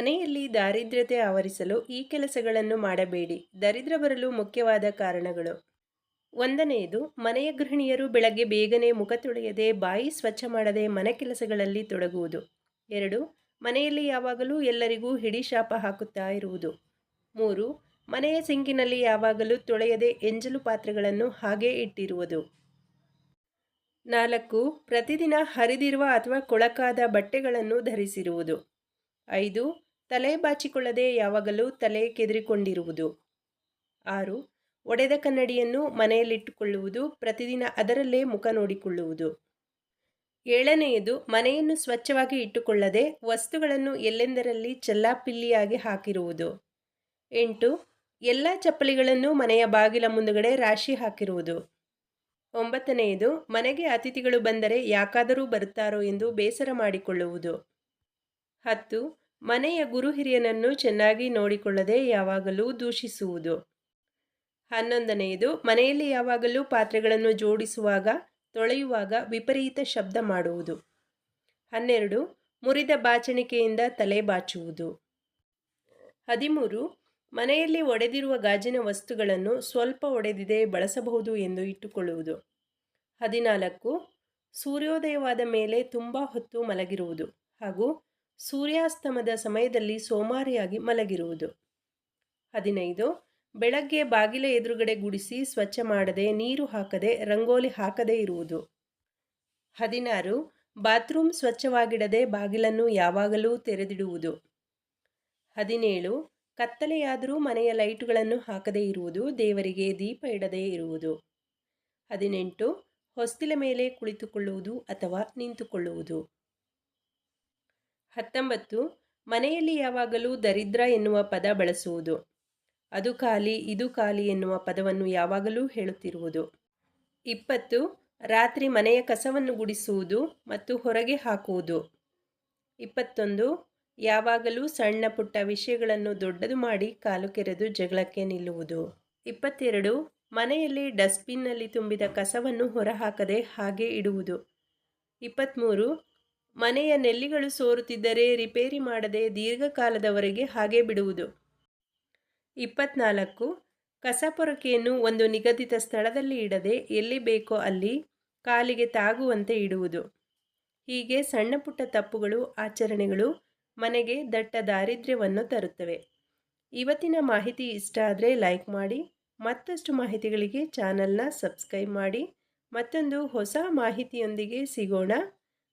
ಮನೆಯಲ್ಲಿ ದಾರಿದ್ರ್ಯತೆ ಆವರಿಸಲು ಈ ಕೆಲಸಗಳನ್ನು ಮಾಡಬೇಡಿ. ದರಿದ್ರ ಬರಲು ಮುಖ್ಯವಾದ ಕಾರಣಗಳು. ಒಂದನೆಯದು, ಮನೆಯ ಗೃಹಿಣಿಯರು ಬೆಳಗ್ಗೆ ಬೇಗನೆ ಮುಖ ತೊಳೆಯದೆ, ಬಾಯಿ ಸ್ವಚ್ಛ ಮಾಡದೆ ಮನೆ ಕೆಲಸಗಳಲ್ಲಿ ತೊಡಗುವುದು. ಎರಡು, ಮನೆಯಲ್ಲಿ ಯಾವಾಗಲೂ ಎಲ್ಲರಿಗೂ ಹಿಡಿ ಶಾಪ ಹಾಕುತ್ತಾ ಇರುವುದು. ಮೂರು, ಮನೆಯ ಸಿಂಕಿನಲ್ಲಿ ಯಾವಾಗಲೂ ತೊಳೆಯದೆ ಎಂಜಲು ಪಾತ್ರೆಗಳನ್ನು ಹಾಗೆ ಇಟ್ಟಿರುವುದು. ನಾಲ್ಕು, ಪ್ರತಿದಿನ ಹರಿದಿರುವ ಅಥವಾ ಕೊಳಕಾದ ಬಟ್ಟೆಗಳನ್ನು ಧರಿಸಿರುವುದು. ಐದು ತಲೆ ಬಾಚಿಕೊಳ್ಳದೆ ಯಾವಾಗಲೂ ತಲೆ ಕೆದರಿಕೊಂಡಿರುವುದು. ಆರು, ಒಡೆದ ಕನ್ನಡಿಯನ್ನು ಮನೆಯಲ್ಲಿಟ್ಟುಕೊಳ್ಳುವುದು, ಪ್ರತಿದಿನ ಅದರಲ್ಲೇ ಮುಖ ನೋಡಿಕೊಳ್ಳುವುದು. ಏಳನೆಯದು, ಮನೆಯನ್ನು ಸ್ವಚ್ಛವಾಗಿ ಇಟ್ಟುಕೊಳ್ಳದೆ ವಸ್ತುಗಳನ್ನು ಎಲ್ಲೆಂದರಲ್ಲಿ ಚೆಲ್ಲಾಪಿಲ್ಲಿಯಾಗಿ ಹಾಕಿರುವುದು. ಎಂಟು, ಎಲ್ಲ ಚಪ್ಪಲಿಗಳನ್ನು ಮನೆಯ ಬಾಗಿಲ ಮುಂದುಗಡೆ ರಾಶಿ ಹಾಕಿರುವುದು. ಒಂಬತ್ತನೆಯದು, ಮನೆಗೆ ಅತಿಥಿಗಳು ಬಂದರೆ ಯಾಕಾದರೂ ಬರುತ್ತಾರೋ ಎಂದು ಬೇಸರ ಮಾಡಿಕೊಳ್ಳುವುದು. ಹತ್ತು ಮನೆಯ ಗುರುಹಿರಿಯನನ್ನು ಚೆನ್ನಾಗಿ ನೋಡಿಕೊಳ್ಳದೆ ಯಾವಾಗಲೂ ದೂಷಿಸುವುದು. ಹನ್ನೊಂದನೆಯದು, ಮನೆಯಲ್ಲಿ ಯಾವಾಗಲೂ ಪಾತ್ರೆಗಳನ್ನು ಜೋಡಿಸುವಾಗ, ತೊಳೆಯುವಾಗ ವಿಪರೀತ ಶಬ್ದ ಮಾಡುವುದು. ಹನ್ನೆರಡು, ಮುರಿದ ಬಾಚಣಿಕೆಯಿಂದ ತಲೆ ಬಾಚುವುದು. ಹದಿಮೂರು, ಮನೆಯಲ್ಲಿ ಒಡೆದಿರುವ ಗಾಜಿನ ವಸ್ತುಗಳನ್ನು ಸ್ವಲ್ಪ ಒಡೆದಿದೆ ಬಳಸಬಹುದು ಎಂದು ಇಟ್ಟುಕೊಳ್ಳುವುದು. ಹದಿನಾಲ್ಕು, ಸೂರ್ಯೋದಯವಾದ ಮೇಲೆ ತುಂಬ ಹೊತ್ತು ಮಲಗಿರುವುದು ಹಾಗೂ ಸೂರ್ಯಾಸ್ತಮದ ಸಮಯದಲ್ಲಿ ಸೋಮಾರಿಯಾಗಿ ಮಲಗಿರುವುದು. ಹದಿನೈದು, ಬೆಳಗ್ಗೆ ಬಾಗಿಲ ಎದುರುಗಡೆ ಗುಡಿಸಿ ಸ್ವಚ್ಛ ಮಾಡದೆ ನೀರು ಹಾಕದೆ ರಂಗೋಲಿ ಹಾಕದೇ ಇರುವುದು. ಹದಿನಾರು, ಬಾತ್ರೂಮ್ ಸ್ವಚ್ಛವಾಗಿಡದೆ ಬಾಗಿಲನ್ನು ಯಾವಾಗಲೂ ತೆರೆದಿಡುವುದು. ಹದಿನೇಳು, ಕತ್ತಲೆಯಾದರೂ ಮನೆಯ ಲೈಟುಗಳನ್ನು ಹಾಕದೇ ಇರುವುದು, ದೇವರಿಗೆ ದೀಪ ಇಡದೇ ಇರುವುದು. ಹದಿನೆಂಟು, ಹೊಸ್ತಿಲ ಮೇಲೆ ಕುಳಿತುಕೊಳ್ಳುವುದು ಅಥವಾ ನಿಂತುಕೊಳ್ಳುವುದು. ಹತ್ತೊಂಬತ್ತು, ಮನೆಯಲ್ಲಿ ಯಾವಾಗಲೂ ದರಿದ್ರ ಎನ್ನುವ ಪದ ಬಳಸುವುದು. ಅದು ಖಾಲಿ, ಇದು ಖಾಲಿ ಎನ್ನುವ ಪದವನ್ನು ಯಾವಾಗಲೂ ಹೇಳುತ್ತಿರುವುದು. ಇಪ್ಪತ್ತು, ರಾತ್ರಿ ಮನೆಯ ಕಸವನ್ನು ಗುಡಿಸುವುದು ಮತ್ತು ಹೊರಗೆ ಹಾಕುವುದು. ಇಪ್ಪತ್ತೊಂದು, ಯಾವಾಗಲೂ ಸಣ್ಣ ಪುಟ್ಟ ವಿಷಯಗಳನ್ನು ದೊಡ್ಡದು ಮಾಡಿ ಕಾಲು ಕೆರೆದು ಜಗಳಕ್ಕೆ ನಿಲ್ಲುವುದು. ಇಪ್ಪತ್ತೆರಡು, ಮನೆಯಲ್ಲಿ ಡಸ್ಟ್ಬಿನ್ನಲ್ಲಿ ತುಂಬಿದ ಕಸವನ್ನು ಹೊರಹಾಕದೆ ಹಾಗೆ ಇಡುವುದು. ಇಪ್ಪತ್ತ್ಮೂರು ಮನೆಯ ನೆಲ್ಲಿಗಳು ಸೋರುತ್ತಿದ್ದರೆ ರಿಪೇರಿ ಮಾಡದೆ ದೀರ್ಘಕಾಲದವರೆಗೆ ಹಾಗೆ ಬಿಡುವುದು. ಇಪ್ಪತ್ನಾಲ್ಕು. ಕಸಪೊರಕೆಯನ್ನು ಒಂದು ನಿಗದಿತ ಸ್ಥಳದಲ್ಲಿ ಇಡದೆ ಎಲ್ಲಿ ಬೇಕೋ ಅಲ್ಲಿ ಕಾಲಿಗೆ ತಾಗುವಂತೆ ಇಡುವುದು. ಹೀಗೆ ಸಣ್ಣ ಪುಟ್ಟ ತಪ್ಪುಗಳು, ಆಚರಣೆಗಳು ಮನೆಗೆ ದಟ್ಟ ದಾರಿದ್ರ್ಯವನ್ನು ತರುತ್ತವೆ. ಇವತ್ತಿನ ಮಾಹಿತಿ ಇಷ್ಟ ಆದರೆ ಲೈಕ್ ಮಾಡಿ, ಮತ್ತಷ್ಟು ಮಾಹಿತಿಗಳಿಗೆ ಚಾನಲ್ನ ಸಬ್ಸ್ಕ್ರೈಬ್ ಮಾಡಿ, ಮತ್ತೊಂದು ಹೊಸ ಮಾಹಿತಿಯೊಂದಿಗೆ ಸಿಗೋಣ.